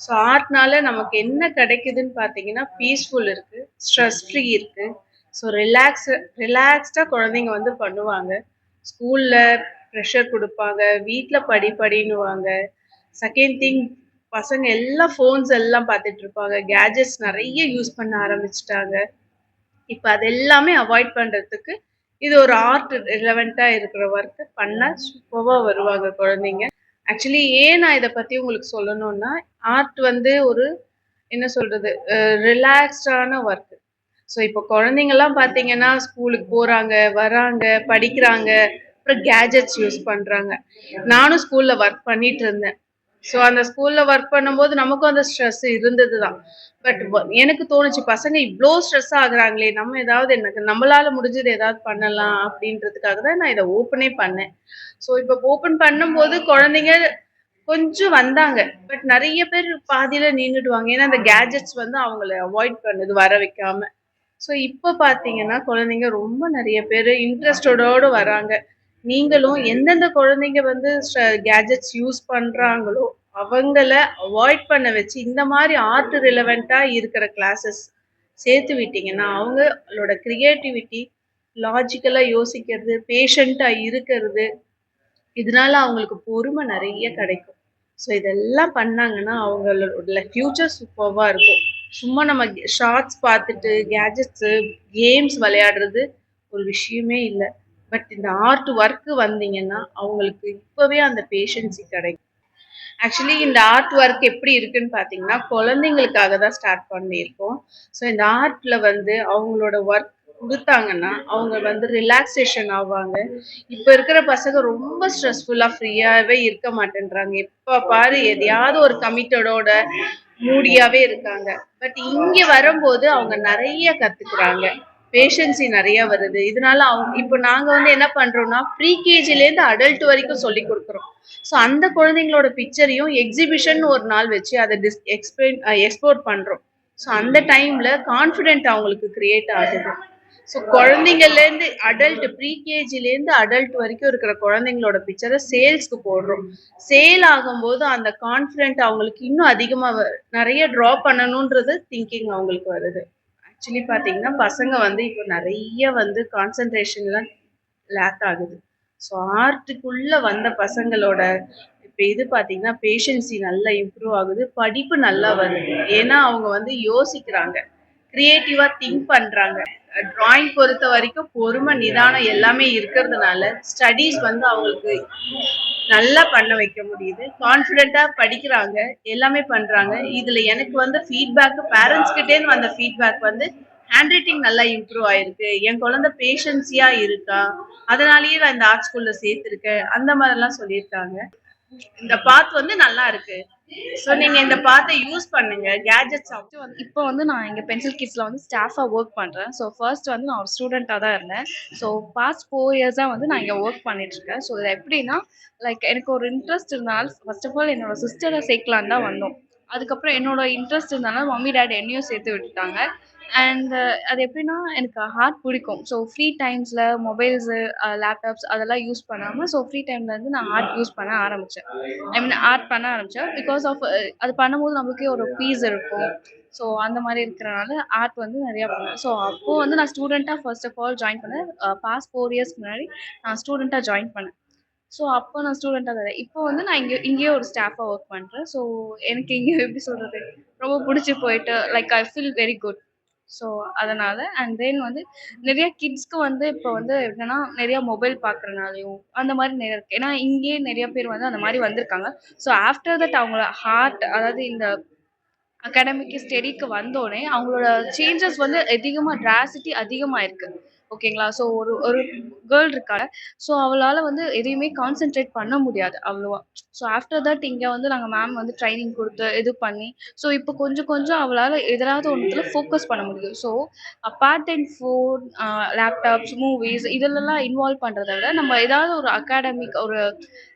So ஆர்ட்னால நமக்கு என்ன கிடைக்குதுன்னு பார்த்தீங்கன்னா பீஸ்ஃபுல் இருக்கு ஸ்ட்ரெஸ் ஃப்ரீ இருக்கு. ஸோ ரிலாக்ஸ் ரிலாக்ஸ்டாக குழந்தைங்க வந்து பண்ணுவாங்க. ஸ்கூலில் ப்ரெஷர் கொடுப்பாங்க வீட்டில் படி படின்னுவாங்க. செகண்ட் திங் பசங்க எல்லாம் ஃபோன்ஸ் எல்லாம் பார்த்துட்டு இருப்பாங்க. கேஜெட்ஸ் நிறைய யூஸ் பண்ண ஆரம்பிச்சிட்டாங்க. இப்போ அது எல்லாமே அவாய்ட் பண்ணுறதுக்கு இது ஒரு ஆர்ட் ரிலவெண்ட்டாக இருக்கிற ஒர்க்கு பண்ணால் சூப்பராக வருவாங்க குழந்தைங்க. ஆக்சுவலி ஏன் நான் இதை பற்றி உங்களுக்கு சொல்லணும்னா ஆர்ட் வந்து ஒரு என்ன சொல்கிறது ரிலாக்ஸ்டான ஒர்க்கு ஸோ இப்போ குழந்தைங்கள்லாம் பார்த்தீங்கன்னா ஸ்கூலுக்கு போகிறாங்க வராங்க படிக்கிறாங்க அப்புறம் கேஜெட்ஸ் யூஸ் பண்ணுறாங்க நானும் ஸ்கூலில் ஒர்க் பண்ணிட்டு இருந்தேன். ஸோ அந்த ஸ்கூலில் ஒர்க் பண்ணும்போது நமக்கும் அந்த ஸ்ட்ரெஸ் இருந்தது தான் பட் எனக்கு தோணுச்சு பசங்க இவ்வளோ ஸ்ட்ரெஸ் ஆகுறாங்களே நம்ம ஏதாவது எனக்கு நம்மளால முடிஞ்சது ஏதாவது பண்ணலாம் அப்படின்றதுக்காக தான் நான் இதை ஓப்பனே பண்ணேன். ஸோ இப்போ ஓப்பன் பண்ணும்போது குழந்தைங்க கொஞ்சம் வந்தாங்க. பட் நிறைய பேர் பாதியில நின்றுடுவாங்க ஏன்னா அந்த கேஜெட்ஸ் வந்து அவங்கள அவாய்ட் பண்ணுது வர வைக்காம. ஸோ இப்போ பார்த்தீங்கன்னா குழந்தைங்க ரொம்ப நிறைய பேர் இன்ட்ரெஸ்டோட வராங்க. நீங்களும் எந்தெந்த குழந்தைங்க வந்து கேஜெட்ஸ் யூஸ் பண்றாங்களோ அவங்கள அவாய்ட் பண்ண வச்சு இந்த மாதிரி ஆர்ட் ரிலவெண்ட்டா இருக்கிற கிளாஸஸ் சேர்த்து விட்டீங்கன்னா அவங்களோட கிரியேட்டிவிட்டி லாஜிக்கலா யோசிக்கிறது பேஷண்டா இருக்கிறது இதனால அவங்களுக்கு பொறுமை நிறைய கிடைக்கும். ஸோ இதெல்லாம் பண்ணாங்கன்னா அவங்களோட ஃபியூச்சர் சூப்பர்வா இருக்கும். சும்மா நம்ம ஷார்ட்ஸ் பார்த்துட்டு கேஜெட்ஸு கேம்ஸ் விளையாடுறது ஒரு விஷயமே இல்லை. பட் இந்த ஆர்ட் ஒர்க்கு வந்தீங்கன்னா அவங்களுக்கு இப்போவே அந்த பேஷன்சி கிடைக்கும். ஆக்சுவலி இந்த ஆர்ட் ஒர்க் எப்படி இருக்குன்னு பார்த்தீங்கன்னா குழந்தைங்களுக்காக தான் ஸ்டார்ட் பண்ணியிருக்கோம். ஸோ இந்த ஆர்ட்ல வந்து அவங்களோட ஒர்க் கொடுத்தாங்கன்னா அவங்க வந்து ரிலாக்ஸேஷன் ஆவாங்க. இப்போ இருக்கிற பசங்க ரொம்ப ஸ்ட்ரெஸ்ஃபுல்லாக ஃப்ரீயாகவே இருக்க மாட்டேன்றாங்க. எப்போ பாரு எதையாவது ஒரு கமிட்டடோட மூடியாவே இருக்காங்க. பட் இங்க வரும்போது அவங்க நிறைய கத்துக்கிறாங்க. பேஷன்சி நிறைய வருது. இதனால அவங்க இப்போ நாங்க வந்து என்ன பண்றோம்னா ப்ரீ கேஜிலேருந்து அடல்ட் வரைக்கும் சொல்லி கொடுக்குறோம். ஸோ அந்த குழந்தைங்களோட பிக்சரையும் எக்ஸிபிஷன் ஒரு நாள் வச்சு அதை டிஸ் எக்ஸ்பிளைன் எக்ஸ்போர்ட் பண்றோம். ஸோ அந்த டைம்ல கான்ஃபிடென்ட் அவங்களுக்கு கிரியேட் ஆகுது. ஸோ குழந்தைங்கள்லேருந்து அடல்ட் ப்ரீ கேஜிலேருந்து அடல்ட் வரைக்கும் இருக்கிற குழந்தைங்களோட பிக்சரை சேல்ஸ்க்கு போடுறோம். சேல் ஆகும்போது அந்த கான்ஃபிடென்ட் அவங்களுக்கு இன்னும் அதிகமாக நிறைய ட்ரா பண்ணணுன்றது திங்கிங் அவங்களுக்கு வருது. ஆக்சுவலி பார்த்தீங்கன்னா பசங்க வந்து இப்போ நிறைய வந்து கான்சன்ட்ரேஷன்லாம் லேக் ஆகுது. ஸோ ஆர்ட்டுக்குள்ளே வந்த பசங்களோட இப்போ இது பார்த்தீங்கன்னா பேஷன்சி நல்லா இம்ப்ரூவ் ஆகுது படிப்பு நல்லா வருது. ஏன்னா அவங்க வந்து யோசிக்கிறாங்க. க்ரியேட்டிவாக திங்க் பண்ணுறாங்க டிராயிங் பொறுத்த வரைக்கும் பொறுமை நிதானம் எல்லாமே இருக்கிறதுனால ஸ்டடீஸ் வந்து அவங்களுக்கு நல்லா பண்ண வைக்க முடியுது. கான்ஃபிடென்ட்டாக படிக்கிறாங்க எல்லாமே பண்ணுறாங்க இதில் எனக்கு வந்து ஃபீட்பேக்கு பேரண்ட்ஸ் கிட்டேருந்து வந்த ஃபீட்பேக் வந்து ஹேண்ட் ரைட்டிங் நல்லா இம்ப்ரூவ் ஆயிருக்கு. என் குழந்தை பேஷன்ஸியாக இருக்கா? அதனாலேயே நான் இந்த ஆர்ட் ஸ்கூலில் சேர்த்துருக்கேன். அந்த மாதிரிலாம் சொல்லியிருக்காங்க. இந்த பாத் வந்து நல்லா இருக்கு. ஸோ நீங்க இந்த பாத்தை யூஸ் பண்ணுங்க கேஜெட்ஸ் வந்து இப்போ வந்து நான் இங்கே பென்சில் கிட்ஸில் வந்து ஸ்டாஃபாக ஒர்க் பண்ணுறேன் ஸோ ஃபர்ஸ்ட் வந்து நான் ஒரு ஸ்டூடெண்ட்டாக தான் இருந்தேன். ஸோ பாஸ்ட் ஃபோர் இயர்ஸாக வந்து நான் இங்கே ஒர்க் பண்ணிட்டுருக்கேன் ஸோ இது எப்படின்னா லைக் எனக்கு ஒரு இன்ட்ரெஸ்ட் இருந்தால் ஃபர்ஸ்ட் ஆஃப் ஆல் என்னோட சிஸ்டரை சேர்க்கலான்னு தான் வந்தோம். அதுக்கப்புறம் என்னோட இன்ட்ரெஸ்ட் இருந்தாலும் மம்மி டேடி என்னையும் சேர்த்து விட்டுட்டாங்க. அண்ட் uh, அது எப்படின்னா எனக்கு ஹார்ட் பிடிக்கும். ஸோ ஃப்ரீ டைம்ஸில் மொபைல்ஸு லேப்டாப்ஸ் அதெல்லாம் யூஸ் பண்ணாமல் ஸோ ஃப்ரீ டைமில் வந்து நான் ஆர்ட் யூஸ் பண்ண ஆரம்பித்தேன் ஐ மீன் ஆர்ட் பண்ண ஆரம்பித்தேன் பிகாஸ் ஆஃப் uh, அது பண்ணும்போது நம்மளுக்கே ஒரு பீஸ் இருக்கும். ஸோ அந்த மாதிரி இருக்கிறனால ஆர்ட் வந்து நிறையா பண்ணேன். ஸோ அப்போது வந்து நான் ஸ்டூடெண்ட்டாக ஃபர்ஸ்ட் ஆஃப் ஆல் ஜாயின் பண்ணேன். பாஸ்ட் ஃபோர் இயர்ஸ்க்கு முன்னாடி நான் ஸ்டூடெண்ட்டாக ஜாயின் பண்ணேன். ஸோ அப்போ நான் ஸ்டூடெண்ட்டாக தரேன் இப்போ வந்து நான் இங்கே இங்கேயே ஒரு ஸ்டாஃபாக ஒர்க் பண்ணுறேன் ஸோ எனக்கு இங்கே எப்படி சொல்கிறது ரொம்ப பிடிச்சி போயிட்டு like I feel very good so அதனால் அண்ட் தென் வந்து நிறைய கிட்ஸ்க்கு வந்து இப்போ வந்து என்னன்னா நிறைய மொபைல் பார்க்குறனாலையும் அந்த மாதிரி நிறைய இருக்குது ஏன்னா இங்கேயே நிறைய பேர் வந்து அந்த மாதிரி வந்திருக்காங்க. ஸோ ஆஃப்டர் தட் அவங்கள ஹார்ட் அதாவது இந்த அகாடமிக் ஸ்டடிக்கு வந்தோடனே அவங்களோட சேஞ்சஸ் வந்து அதிகமாக ட்ராசிட்டி அதிகமாக இருக்குது ஓகேங்களா? ஸோ ஒரு ஒரு கேர்ள் இருக்காள் ஸோ அவளால் வந்து எதையுமே கான்சென்ட்ரேட் பண்ண முடியாது அவ்வளோவா. ஸோ ஆஃப்டர் தட் இங்கே வந்து நாங்கள் மேம் வந்து ட்ரைனிங் கொடுத்து இது பண்ணி ஸோ இப்போ கொஞ்சம் கொஞ்சம் அவளால் எதாவது ஒன்றுத்தில் ஃபோக்கஸ் பண்ண முடியுது. So apart and phone laptops movies இதிலெல்லாம் இன்வால்வ் பண்ணுறத விட நம்ம ஏதாவது ஒரு அகாடமிக் ஒரு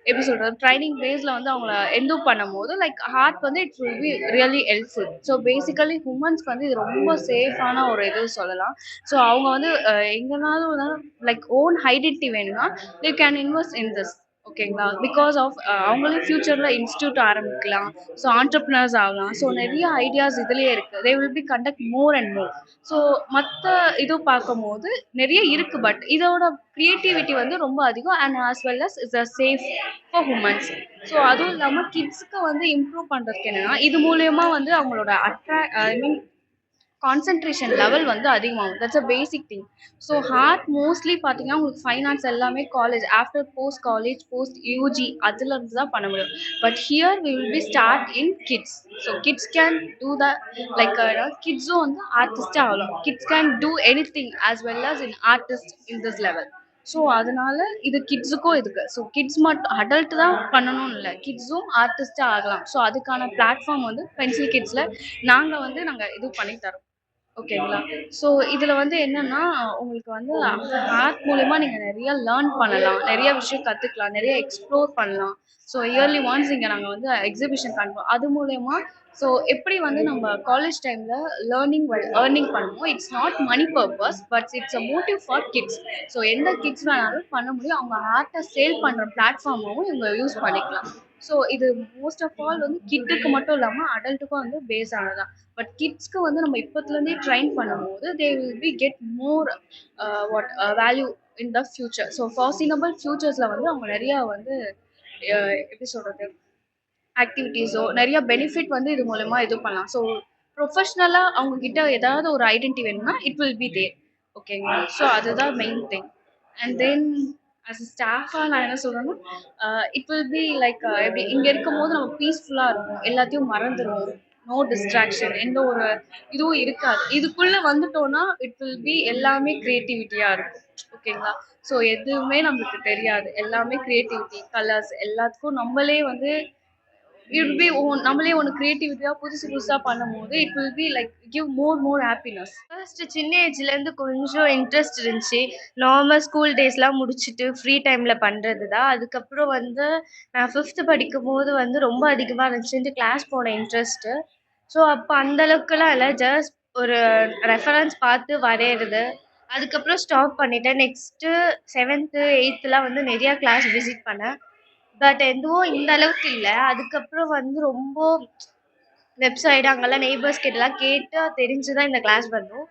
எப்படி சொல்கிறது ட்ரைனிங் பேஸில் வந்து அவங்கள என்டூ பண்ணும் போது லைக் ஹார்ட் வந்து it's will be really helpful so basically உமன்ஸ்க்கு வந்து இது ரொம்ப சேஃபான ஒரு இது சொல்லலாம். ஸோ அவங்க வந்து எங்கேனாலும் லைக் ஓன் ஐடென்டிட்டி வேணும்னா they can invest in this ஓகேங்களா பிகாஸ் ஆஃப் அவங்களே ஃப்யூச்சரில் இன்ஸ்டியூட் ஆரம்பிக்கலாம். ஸோ ஆண்டர்ப்ரனர்ஸ் ஆகலாம். ஸோ நிறைய ஐடியாஸ் இதுலேயே இருக்குது they will be conduct more and more so மற்ற இது பார்க்கும்போது நிறைய இருக்குது பட் இதோட க்ரியேட்டிவிட்டி வந்து ரொம்ப அதிகம். And as well as is a safe for humans so அதுவும் இல்லாமல் கிட்ஸுக்கு வந்து இம்ப்ரூவ் பண்ணுறதுக்கு என்னென்னா இது மூலயமா வந்து அவங்களோட attract I mean concentration level வந்து அதிகமாகும். That's a basic thing so art mostly பார்த்தீங்கன்னா உங்களுக்கு ஃபைன் ஆர்ட்ஸ் எல்லாமே college after post college post UG அதுலேருந்து தான் பண்ண முடியும். But here we will be start in kids so kids can do the like கிட்ஸும் வந்து ஆர்டிஸ்டாக ஆகலாம் kids can do any thing as well as in artist in this level so அதனால இது கிட்ஸுக்கும் இதுக்கு. ஸோ கிட்ஸ் மட்டும் அடல்ட் தான் பண்ணணும்னு இல்லை. கிட்ஸும் ஆர்டிஸ்டாக ஆகலாம். ஸோ அதுக்கான பிளாட்ஃபார்ம் வந்து பென்சில் கிட்ஸில் நாங்கள் வந்து நாங்கள் இது பண்ணி தரோம் ஓகேங்களா? ஸோ இதில் வந்து என்னன்னா உங்களுக்கு வந்து ஆர்ட் மூலிமா நீங்கள் நிறைய லேர்ன் பண்ணலாம். நிறைய விஷயம் கற்றுக்கலாம் நிறைய எக்ஸ்ப்ளோர் பண்ணலாம். ஸோ இயர்லி ஒன்ஸ் இங்கே நாங்கள் வந்து எக்ஸிபிஷன் காண்போம். அது மூலயமா ஸோ எப்படி வந்து நம்ம காலேஜ் டைமில் லேர்னிங் ஏர்னிங் பண்ணுவோம் it's not money purpose but it's a motive for kids so எந்த கிட்ஸ் வேணாலும் பண்ண முடியும். அவங்க ஆர்ட்டை சேல் பண்ணுற பிளாட்ஃபார்மாகவும் இவங்க யூஸ் பண்ணிக்கலாம். ஸோ இது மோஸ்ட் ஆஃப் ஆல் வந்து கிட்டுக்கு மட்டும் இல்லாமல் அடல்ட்டுக்கும் வந்து பேஸ் ஆனதான் பட் கிட்ஸ்க்கு வந்து நம்ம இப்போத்துலேருந்தே ட்ரைன் பண்ணும்போது they will be get more what value in the future so fashionable ஃப்யூச்சர்ஸில் வந்து அவங்க நிறையா வந்து uh, எப்படி சொல்கிறது ஆக்டிவிட்டீஸோ நிறைய பெனிஃபிட் வந்து இது மூலமாக இது பண்ணலாம். ஸோ ப்ரொஃபஷ்னலாக அவங்க கிட்ட ஏதாவது ஒரு ஐடென்டி வேணும்னா இட் வில் பி தேர் ஓகேங்களா ஸோ அதுதான் main thing and then as ஸ்டாஃபாக நான் என்ன சொல்கிறேன்னா இட் வில் பி லைக் எப்படி இங்கே இருக்கும்போது நம்ம பீஸ்ஃபுல்லாக இருக்கும் எல்லாத்தையும் மறந்துடுவோம். நோ டிஸ்ட்ராக்ஷன் எந்த ஒரு இதுவும் இருக்காது. இதுக்குள்ளே வந்துட்டோன்னா இட் வில் பி எல்லாமே க்ரியேட்டிவிட்டியாக இருக்கும். ஓகேங்களா ஸோ எதுவுமே நம்மளுக்கு தெரியாது. எல்லாமே க்ரியேட்டிவிட்டி கலர்ஸ் எல்லாத்துக்கும் நம்மளே வந்து இட் பி நம்மளே ஒன்று க்ரியேட்டிவிட்டியாக புதுசு புதுசாக பண்ணும்போது it will be like give more more happiness first சின்ன ஏஜ்லேருந்து கொஞ்சம் இன்ட்ரெஸ்ட் இருந்துச்சு. நார்மல் ஸ்கூல் டேஸ்லாம் முடிச்சுட்டு ஃப்ரீ டைமில் பண்ணுறது தான். அதுக்கப்புறம் வந்து நான் ஃபிஃப்த்து படிக்கும் போது வந்து ரொம்ப அதிகமாக இருந்துச்சு. கிளாஸ் போன இன்ட்ரெஸ்ட்டு ஸோ அப்போ அந்தளவுக்குலாம் இல்லை. ஜஸ்ட் ஒரு ரெஃபரன்ஸ் பார்த்து வரையிறது. அதுக்கப்புறம் ஸ்டாப் பண்ணிட்டேன். நெக்ஸ்ட்டு செவன்த்து எயித்துலாம் வந்து நிறையா கிளாஸ் விசிட் பண்ணேன். பட் எதுவும் இந்த அளவுக்கு இல்லை. அதுக்கப்புறம் வந்து ரொம்ப வெப்சைட் அங்கெல்லாம் நெய்பர்ஸ் கிட்டலாம் கேட்டு தெரிஞ்சு தான் இந்த கிளாஸ் வந்தோம்.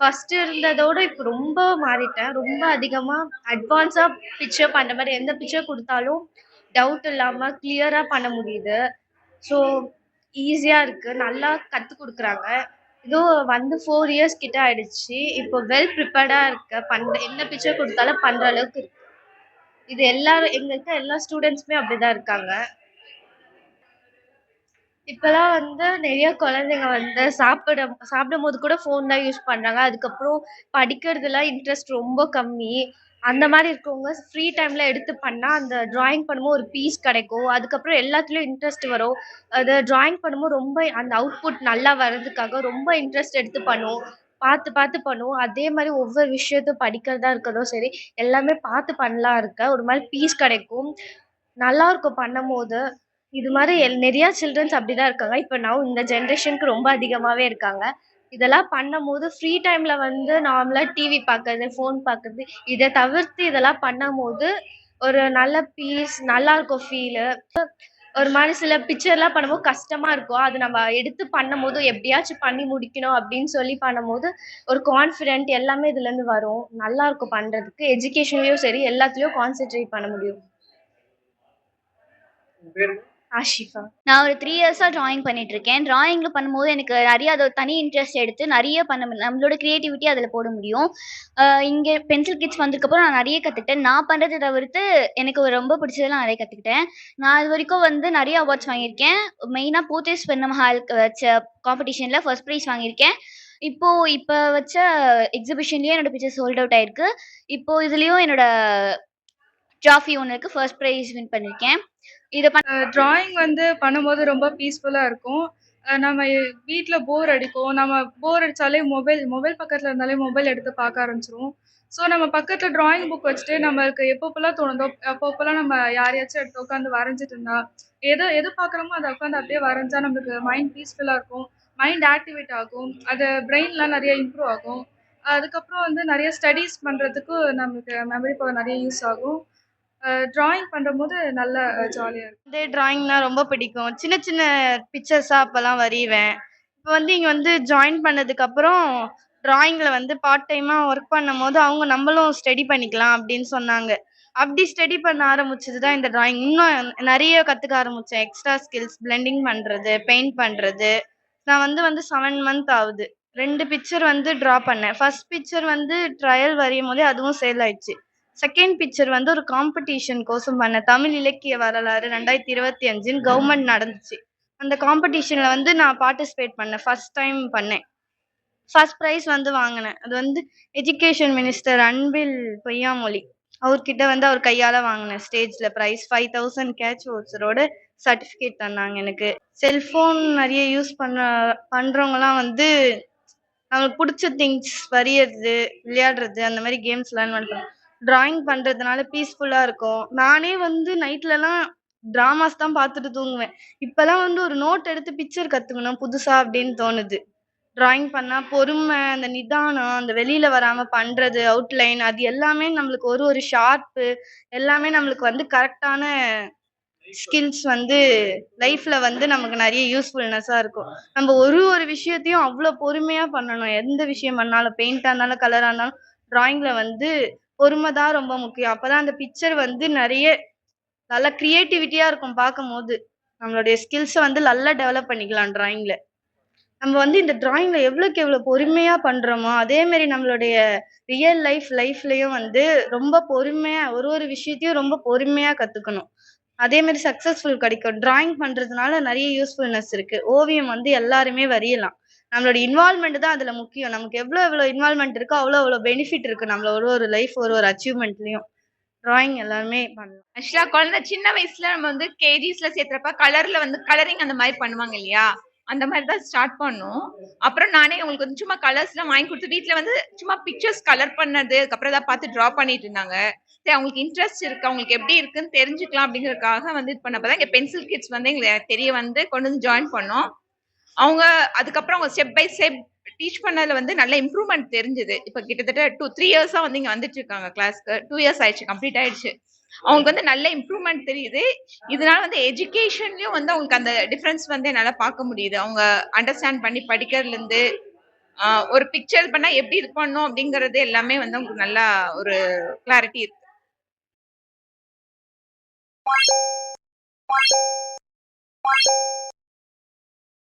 ஃபஸ்ட்டு இருந்ததோட இப்போ ரொம்ப மாறிட்டேன். ரொம்ப அதிகமாக அட்வான்ஸாக பிக்சர் பண்ணுற மாதிரி எந்த பிக்சர் கொடுத்தாலும் டவுட் இல்லாமல் கிளியராக பண்ண முடியுது. ஸோ ஈஸியாக இருக்குது நல்லா கற்றுக் கொடுக்குறாங்க. இதோ வந்து ஃபோர் இயர்ஸ் கிட்ட ஆயிடுச்சு. இப்போ வெல் ப்ரிப்பேர்டாக இருக்க. பண்ற என்ன பிக்சர் கொடுத்தாலும் பண்ணுற அளவுக்கு இருக்கு. இது எல்லாரும் எங்க இருக்க எல்லா ஸ்டூடெண்ட்ஸுமே அப்படிதான் இருக்காங்க. இப்பெல்லாம் வந்து நிறைய குழந்தைங்க வந்து சாப்பிட சாப்பிடும்போது கூட ஃபோன் தான் யூஸ் பண்ணுறாங்க அதுக்கப்புறம் படிக்கிறதுலாம் இன்ட்ரெஸ்ட் ரொம்ப கம்மி. அந்த மாதிரி இருக்கவங்க ஃப்ரீ டைமில் எடுத்து பண்ணால் அந்த ட்ராயிங் பண்ணும்போது ஒரு பீஸ் கிடைக்கும். அதுக்கப்புறம் எல்லாத்துலேயும் இன்ட்ரெஸ்ட் வரும். அது ட்ராயிங் பண்ணும்போது ரொம்ப அந்த அவுட்புட் நல்லா வர்றதுக்காக ரொம்ப இன்ட்ரெஸ்ட் எடுத்து பண்ணுவோம் பார்த்து பார்த்து பண்ணுவோம். அதே மாதிரி ஒவ்வொரு விஷயத்தையும் படிக்கிறதா இருக்கட்டும் சரி எல்லாமே பார்த்து பண்ணலாம் இருக்க. ஒரு மாதிரி பீஸ் கிடைக்கும். நல்லா இருக்கும் பண்ணும்போது. இது மாதிரி எல் நிறையா சில்ட்ரன்ஸ் அப்படி தான் இருக்காங்க. இப்போ நான் இந்த ஜென்ரேஷனுக்கு ரொம்ப அதிகமாகவே இருக்காங்க. இதெல்லாம் பண்ணும்போது ஃப்ரீ டைமில் வந்து நார்மலாக டிவி பார்க்கறது ஃபோன் பார்க்கறது இதை தவிர்த்து இதெல்லாம் பண்ணும் போது ஒரு நல்ல பீஸ் நல்லா இருக்கும் ஃபீலு ஒரு மாதிரி சில பிக்சர்லாம் பண்ணும்போது கஷ்டமா இருக்கும். அது நம்ம எடுத்து பண்ணும்போது எப்படியாச்சும் பண்ணி முடிக்கணும் அப்படின்னு சொல்லி பண்ணும்போது ஒரு கான்ஃபிடென்ட் எல்லாமே இதுல இருந்து வரும். நல்லா இருக்கும் பண்றதுக்கு. எஜுகேஷன்லேயும் சரி எல்லாத்துலயும் கான்சென்ட்ரேட் பண்ண முடியும். ஆஷிஃபா. நான் ஒரு த்ரீ இயர்ஸாக ட்ராயிங் பண்ணிட்டு இருக்கேன் ட்ராயிங்கில் பண்ணும்போது எனக்கு நிறைய அது தனி இன்ட்ரெஸ்ட் எடுத்து நிறைய பண்ண நம்மளோட க்ரியேட்டிவிட்டி அதில் போட முடியும். இங்கே பென்சில் கிட்ஸ் வந்ததுக்கப்புறம் நான் நிறைய கற்றுக்கிட்டேன் நான் பண்ணுறதை தவிர்த்து எனக்கு ரொம்ப பிடிச்சதெல்லாம் நிறைய கற்றுக்கிட்டேன் நான் இது வரைக்கும் வந்து நிறைய அவார்ட்ஸ் வாங்கியிருக்கேன். மெயினாக பூத்தேஸ் பெண்ணமஹாலுக்கு வச்ச காம்படிஷனில் ஃபர்ஸ்ட் ப்ரைஸ் வாங்கியிருக்கேன். இப்போ இப்போ வச்ச எக்ஸிபிஷன்லேயே என்னோட பிக்சர் சோல்ட் அவுட் ஆயிருக்கு. இப்போ இதுலேயும் என்னோட ட்ராஃபி ஒன்று இருக்குது ஃபர்ஸ்ட் ப்ரைஸ் வின் பண்ணியிருக்கேன். இதை ட்ராயிங் வந்து பண்ணும்போது ரொம்ப பீஸ்ஃபுல்லாக இருக்கும். நம்ம வீட்டில் போர் அடிக்கும். நம்ம போர் அடித்தாலே மொபைல் மொபைல் பக்கத்தில் இருந்தாலே மொபைல் எடுத்து பார்க்க ஆரம்பிச்சிரும். ஸோ நம்ம பக்கத்தில் ட்ராயிங் புக் வச்சுட்டு நம்மளுக்கு எப்பப்போலாம் தோணுதோ அப்பப்போலாம் நம்ம யாரையாச்சும் எடுத்து உட்காந்து வரைஞ்சிட்டு இருந்தா எதை எது பார்க்குறோமோ அதை உட்காந்து அப்படியே வரைஞ்சா நம்மளுக்கு மைண்ட் பீஸ்ஃபுல்லாக இருக்கும். மைண்ட் ஆக்டிவேட் ஆகும். அது பிரெயின்லாம் நிறைய இம்ப்ரூவ் ஆகும். அதுக்கப்புறம் வந்து நிறைய ஸ்டடீஸ் பண்ணுறதுக்கு நமக்கு மெமரி பவர் நிறைய யூஸ் ஆகும். ட்ராயிங் பண்ணும்போது நல்ல ஜாலியாக இருக்கும். இதே டிராயிங்னா ரொம்ப பிடிக்கும். சின்ன சின்ன பிக்சர்ஸாக அப்போல்லாம் வரைவேன். இப்போ வந்து இங்கே வந்து ஜாயின் பண்ணதுக்கப்புறம் டிராயிங்கில் வந்து பார்ட் டைமாக ஒர்க் பண்ணும்போது அவங்க நம்மளும் ஸ்டடி பண்ணிக்கலாம் அப்படின்னு சொன்னாங்க. அப்படி ஸ்டடி பண்ண ஆரம்பிச்சது தான் இந்த டிராயிங் இன்னும் நிறைய கற்றுக்க ஆரம்பித்தேன் எக்ஸ்ட்ரா ஸ்கில்ஸ் பிளெண்டிங் பண்ணுறது பெயிண்ட் பண்ணுறது நான் வந்து வந்து செவன் மந்த் ஆகுது. ரெண்டு பிக்சர் வந்து ட்ரா பண்ணேன். ஃபர்ஸ்ட் பிக்சர் வந்து ட்ரையல் வரையும் போதே அதுவும் சேல் ஆயிடுச்சு. செகண்ட் பிக்சர் வந்து ஒரு காம்படிஷன் கோசம் பண்ணேன் தமிழ் இலக்கிய வரலாறு ரெண்டாயிரத்தி இருபத்தி அஞ்சுன்னு கவர்மெண்ட் நடந்துச்சு. அந்த காம்படிஷனில் வந்து நான் பார்ட்டிசிபேட் பண்ணேன். ஃபர்ஸ்ட் டைம் பண்ணேன். ஃபர்ஸ்ட் ப்ரைஸ் வந்து வாங்கினேன். அது வந்து எஜுகேஷன் மினிஸ்டர் அன்பில் பொய்யாமொழி. அவர்கிட்ட வந்து அவர் கையால் வாங்கினேன். ஸ்டேஜில் ப்ரைஸ் ஃபைவ் தௌசண்ட் கேட்ச் வவுச்சரோட சர்டிஃபிகேட் தந்தாங்க எனக்கு. செல்ஃபோன் நிறைய யூஸ் பண்ண பண்ணுறவங்கலாம் வந்து நம்மளுக்கு பிடிச்ச திங்ஸ் வரையறது விளையாடுறது அந்த மாதிரி கேம்ஸ் லேர்ன் பண்ணுறோம் டிராயிங் பண்ணுறதுனால பீஸ்ஃபுல்லாக இருக்கும். நானே வந்து நைட்லலாம் ட்ராமாஸ் தான் பார்த்துட்டு தூங்குவேன். இப்பெல்லாம் வந்து ஒரு நோட் எடுத்து பிக்சர் கற்றுக்கணும் புதுசாக அப்படின்னு தோணுது. டிராயிங் பண்ணால் பொறுமை அந்த நிதானம் அந்த வெளியில் வராமல் பண்ணுறது அவுட்லைன் அது எல்லாமே நம்மளுக்கு ஒரு ஒரு ஷார்ப்பு எல்லாமே நம்மளுக்கு வந்து கரெக்டான ஸ்கில்ஸ் வந்து லைஃப்பில் வந்து நமக்கு நிறைய யூஸ்ஃபுல்னஸாக இருக்கும். நம்ம ஒரு ஒரு விஷயத்தையும் அவ்வளோ பொறுமையாக பண்ணணும். எந்த விஷயம் பண்ணாலும் பெயிண்டா இருந்தாலும் கலராக இருந்தாலும் ட்ராயிங்கில் வந்து பொறுமை தான் ரொம்ப முக்கியம். அப்போ தான் அந்த பிக்சர் வந்து நிறைய நல்லா க்ரியேட்டிவிட்டியாக இருக்கும் பார்க்கும்போது. நம்மளுடைய ஸ்கில்ஸை வந்து நல்லா டெவலப் பண்ணிக்கலாம் ட்ராயிங்கில் நம்ம வந்து இந்த ட்ராயிங்கில் எவ்வளோக்கு எவ்வளோ பொறுமையாக பண்ணுறோமோ அதேமாரி நம்மளுடைய ரியல் லைஃப் லைஃப்லயும் வந்து ரொம்ப பொறுமையாக ஒரு ஒரு விஷயத்தையும் ரொம்ப பொறுமையாக கற்றுக்கணும் அதேமாரி சக்ஸஸ்ஃபுல் கிடைக்கும். டிராயிங் பண்ணுறதுனால நிறைய யூஸ்ஃபுல்னஸ் இருக்குது ஓவியம் வந்து எல்லாருமே வரையலாம். நம்மளோட இன்வால்மெண்ட் தான் அதில் முக்கியம். நமக்கு எவ்வளோ எவ்வளோ இன்வால்மெண்ட் இருக்கோ அவ்வளோ அவ்வளோ பெனிஃபிட் இருக்குது நம்மள ஒரு ஒரு லைஃப் ஒரு ஒரு அச்சீவ்மெண்ட்லேயும் டிராயிங் எல்லாருமே பண்ணலாம். ஆக்சுவலா குழந்தை சின்ன வயசுல நம்ம வந்து கேஜிஸ்ல சேர்த்துறப்ப கலர்ல வந்து கலரிங் அந்த மாதிரி பண்ணுவாங்க இல்லையா? அந்த மாதிரி தான் ஸ்டார்ட் பண்ணோம். அப்புறம் நானே உங்களுக்கு வந்து சும்மா கலர்ஸ்லாம் வாங்கி கொடுத்து வீட்டில் வந்து சும்மா பிக்சர்ஸ் கலர் பண்ணது அதுக்கப்புறம் ஏதாவது பார்த்து ட்ரா பண்ணிட்டு இருந்தாங்க. சரி அவங்களுக்கு இன்ட்ரெஸ்ட் இருக்கு. அவங்களுக்கு எப்படி இருக்குன்னு தெரிஞ்சுக்கலாம் அப்படிங்கறதுக்காக வந்து இது பண்ணப்பதான் இங்க பென்சில் கிட்ஸ் வந்து எங்களுக்கு தெரிய வந்து கொண்டு வந்து ஜாயின் பண்ணோம். அவங்க அதுக்கப்புறம் அவங்க ஸ்டெப் பை ஸ்டெப் டீச் பண்ணதுல வந்து நல்ல இம்ப்ரூவ்மெண்ட் தெரிஞ்சது. இப்போ கிட்டத்தட்ட டூ த்ரீ இயர்ஸா வந்து இங்க வந்துட்டு இருக்காங்க கிளாஸ்க்கு டூ இயர்ஸ் ஆயிடுச்சு கம்ப்ளீட் ஆயிடுச்சு. அவங்களுக்கு வந்து நல்ல இம்ப்ரூவ்மெண்ட் தெரியுது. இதனால வந்து எஜுகேஷன்லயும் வந்து அவங்களுக்கு அந்த டிஃபரன்ஸ் வந்து என்னால பார்க்க முடியுது. அவங்க அண்டர்ஸ்டாண்ட் பண்ணி படிக்கிறதுல இருந்து ஒரு பிக்சர் பண்ணா எப்படி இது பண்ணும் அப்படிங்கறது எல்லாமே வந்து அவங்களுக்கு நல்லா ஒரு கிளாரிட்டி இருக்கு.